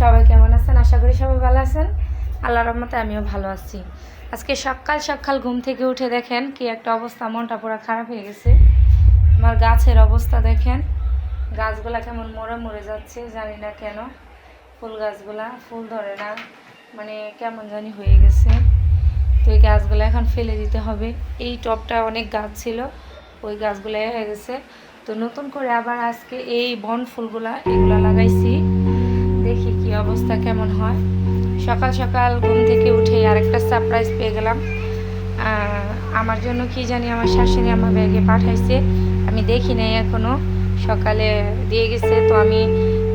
সবাই কেমন আছেন? আশা করি সবাই ভালো আছেন। আল্লাহর রহমতে আমিও ভালো আছি। আজকে সকাল সকাল ঘুম থেকে উঠে দেখেন কি একটা অবস্থা, মনটা পুরো খারাপ হয়ে গেছে। আমার গাছের অবস্থা দেখেন। গাছগুলা কেমন মরে মরে যাচ্ছে, জানি না কেন। ফুল গাছগুলা, ফুল ধরে না। মানে কেমন জানি হয়ে গেছে। তো এই গাছগুলো এখন ফেলে দিতে হবে। এই টবটা অনেক গাছ ছিল, ওই গাছগুলো এ হয়ে গেছে। তো নতুন করে আবার আজকে এই বন ফুলগুলা এগুলো লাগাইছি। দেখি কি অবস্থা, কেমন হয়? সকাল সকাল ঘুম থেকে উঠে আরেকটা সারপ্রাইজ পেয়ে গেলাম। আমার জন্য কি জানি আমার শাশুড়ি আমার ব্যাগে পাঠাইছে, আমি দেখি নাই এখনও সকালে দিয়ে গেছে, তো আমি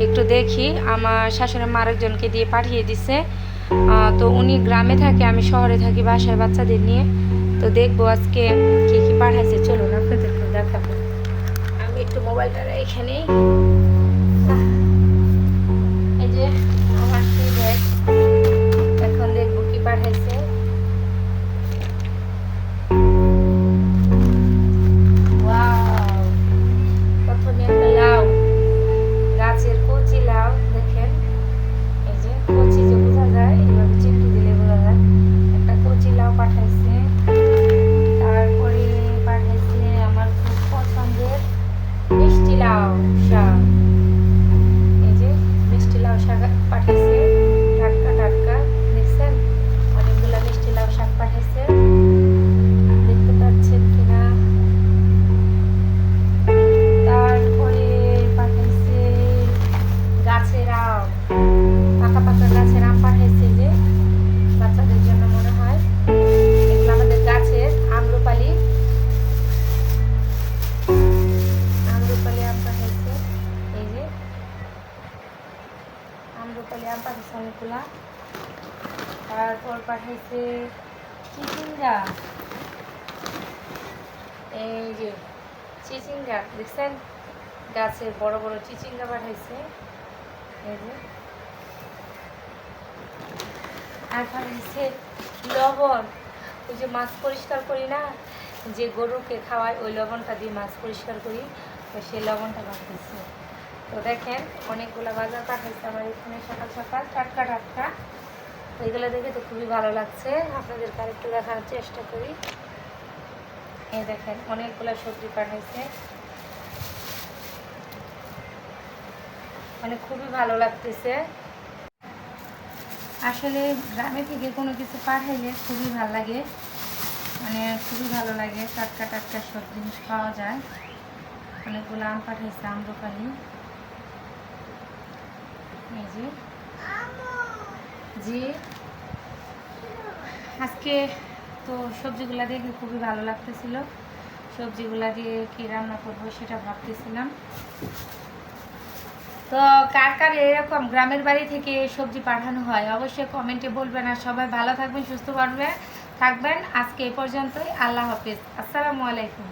একটু দেখি। আমার শাশুড়ি মা আরেকজনকে দিয়ে পাঠিয়ে দিছে। তো উনি গ্রামে থাকে, আমি শহরে থাকি বাসায় বাচ্চাদের নিয়ে। তো দেখব আজকে কি কি পাঠাইছে, চলুন আপনাদেরকে দেখাবো। আমি একটু মোবাইলটা এখানেই আম পাঠাইছে অনেকগুলা। তারপর পাঠাইছে চিচিঙ্গা। এই যে চিচিঙ্গা, দেখছেন? গাছের বড় বড় চিচিঙ্গা পাঠাইছে। এই যে। আর পাঠাইছে লবণ। ওই যে মাছ পরিষ্কার করি না, যে গরুকে খাওয়াই, ওই লবণটা দিয়ে মাছ পরিষ্কার করি, তো সেই লবণটা পাঠাইছে। তো দেখেন, অনেকগুলো বাজার পাঠাইছে আমার এখানে সকাল সকাল, টাটকা টাটকা। তো এগুলো দেখে তো খুবই ভালো লাগছে। আপনাদেরকে আরেকটু দেখার চেষ্টা করি। এই দেখেন, অনেকগুলো সবজি পাঠাইছে। মানে খুবই ভালো লাগতেছে। আসলে গ্রামে থেকে কোনো কিছু পাঠাইলে খুবই ভালো লাগে। মানে খুবই ভালো লাগে, টাটকা টাটকা সব জিনিস পাওয়া যায়। অনেকগুলো আম পাঠাইছে আম্রপালি এই যে আজকে তো সবজিগুলা দেখে খুবই ভালো লাগতেছিল। সবজিগুলা দিয়ে কি রান্না করব সেটা ভাবতেছিলাম। তো কার কার এরকম গ্রামের বাড়ি থেকে সবজি পাঠানো হয় অবশ্যই কমেন্টে বলবেন আর সবাই ভালো থাকবেন সুস্থ পারবে থাকবেন। আজকে এই পর্যন্তই। আল্লাহ হাফিজ। আসসালামু আলাইকুম।